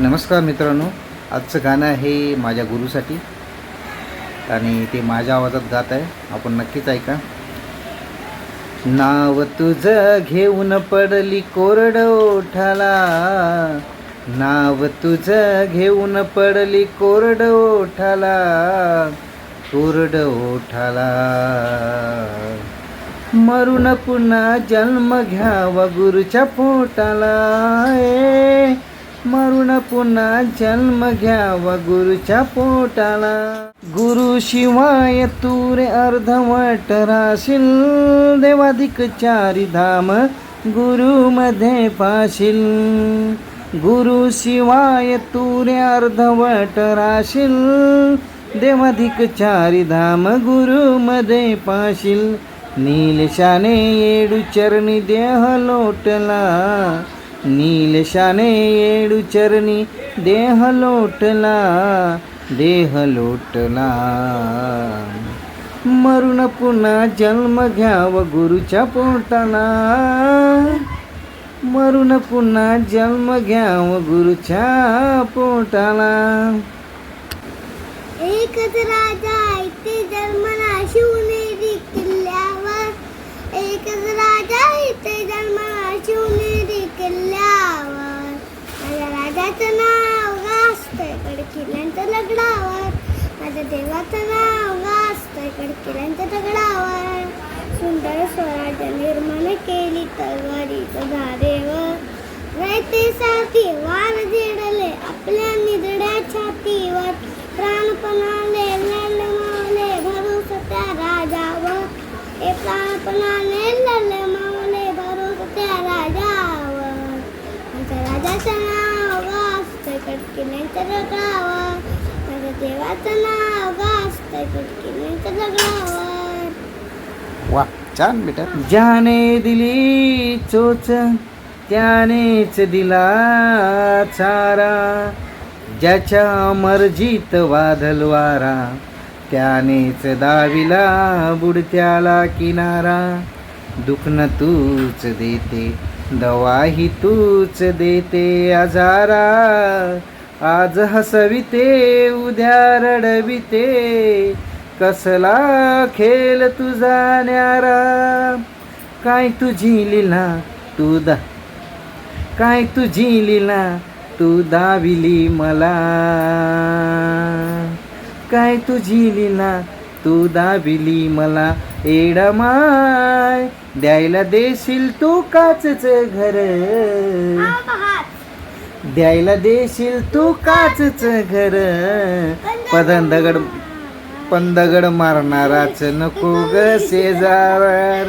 नमस्कार मित्रांनो आजचं गाणं आहे माझ्या गुरुसाठी. आणि ते माझ्या आवाजात गात आहे. आपण नक्कीच ऐका. नाव तुझं घेऊन पडली कोरड ओठाला. नाव तुझं घेऊन पडली कोरड ओठाला. कोरड ओठाला. मरून पुन्हा जन्म घ्यावा गुरुच्या पोटाला. ए पुन्हा जन्म घ्यावा गुरुच्या पोटाला. गुरु शिवाय तुरे अर्धवट राशील. देवाधिक चारी धाम गुरु मध्ये पाशील. गुरु शिवाय तुरे अर्धवट राशील. देवाधिक चारी धाम गुरु मध्ये पाशील. नीलशाने येडू चरणी देह लोटला. नीलशाने येडू चरणी देह लोटला देह लोटला. मरून पुन्हा जन्म घ्याव गुरुच्या पोटाला. मरून पुन्हा जन्म घ्याव गुरुच्या पोटाला. एकच राजा इथे देवाचं नाव नाव गाजतंय. कडकिल्यांच्या दगडावर. माझ्या देवाचं नाव गाजतंय. कडकिल्यांच्या दगडावर. सुंदर स्वराज्य निर्माण केली तलवारीचं धारेव धारेवर रयतेसाठी वार झेडले आपल्या निधड्या छातीवर प्राणपणा गाजतंय कटकिल्यांच्या दगडावर माझ्या देवाचं नाव गाजतंय कटकिल्यांच्या दगडावर वा छान बेटा. ज्याने दिली चोच त्यानेच दिला चारा. ज्याच्या मर्जीत वादल वारा त्यानेच दाविला बुडत्याला किनारा. दुखणं तूच देते दवाही तूच देते आजारा. आज हसविते उद्या रडविते कसला खेल तुझा न्यारा. काय तुझी लिला तू दा काय तुझी लिला तू दाविली मला. काय तुझी लिला तू दाबिली मला एडमाय द्यायला देशील तू काचच घर. द्यायला देशील तू काचच घर. पदंदगड दगड मारणाराच नको ग शेजार.